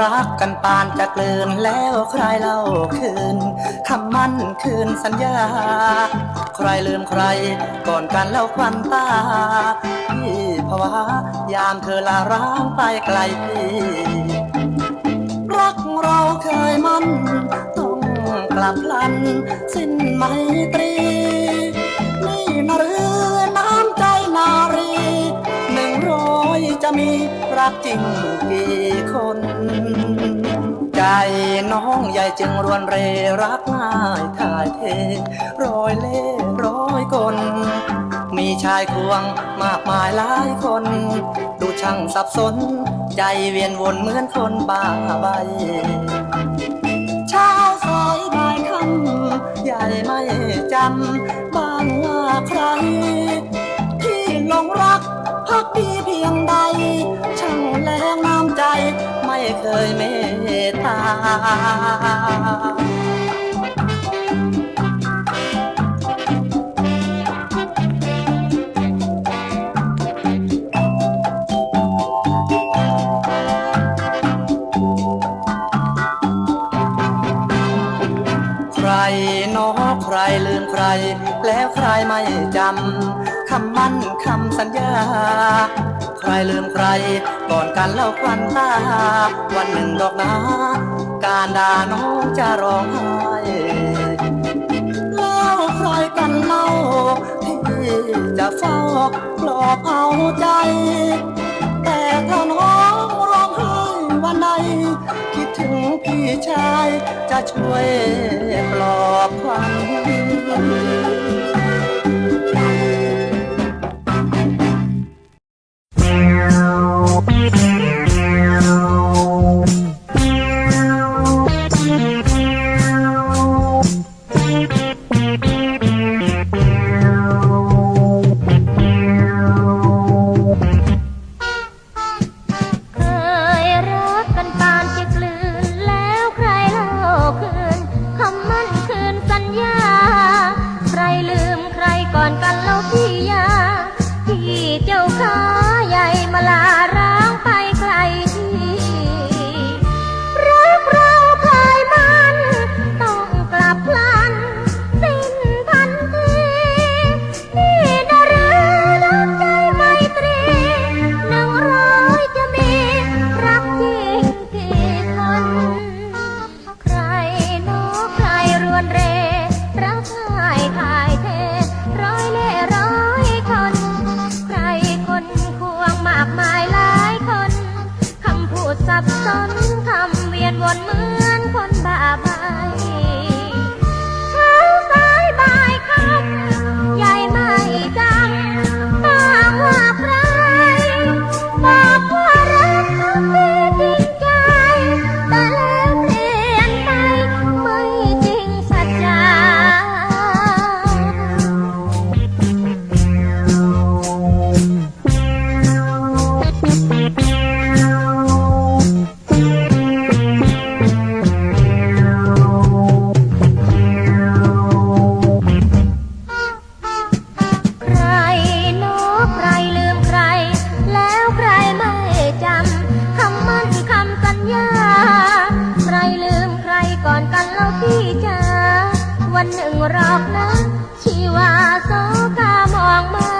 รักกันปานจะกลืนแล้วใครเล่าคืนคำมั่นคืนสัญญา ใครลืมใครก่อนกันเล่าควันตาพี่ภาวะยามเธอลาร้างไปไกลพี่รักเราเคยมั่นต้องกลับพลัน สิ้นไมตรี จะมีรักจริงกี่คน ใจน้องใหญ่จึงรวนเรรักง่ายถ่ายเทร้อยเล่ร้อยคน มีชายควงมากมายหลายคน ดูช่างสับสน ใจเวียนวนเหมือนคนบ้าใบเช้าสายบ่ายค่ำใหญ่ไม่จำบ้างว่าใคร ที่หลงรัก พักดีเพียงใด ช่างแรงน้ำใจไม่เคยเมตตาใครนอใครลืมใคร แล้วใครไม่จำ มั่นคำสัญญา ใครลืมใครก่อนกันเล่าควันตา วันหนึ่งดอกนาการด่าน้องจะร้องไห้แล้วใครกันเล่าที่จะเฝ้าปลอบเอาใจ แต่ถ้าน้องร้องไห้วันใดคิดถึงพี่ชายจะช่วยปลอบควัน เจ้าขาใหญ่มาลา สับสนคำเวียนวนเหมือนคนบ้าใบ នឹងរកណាជីវ៉ាសូកាមងមើ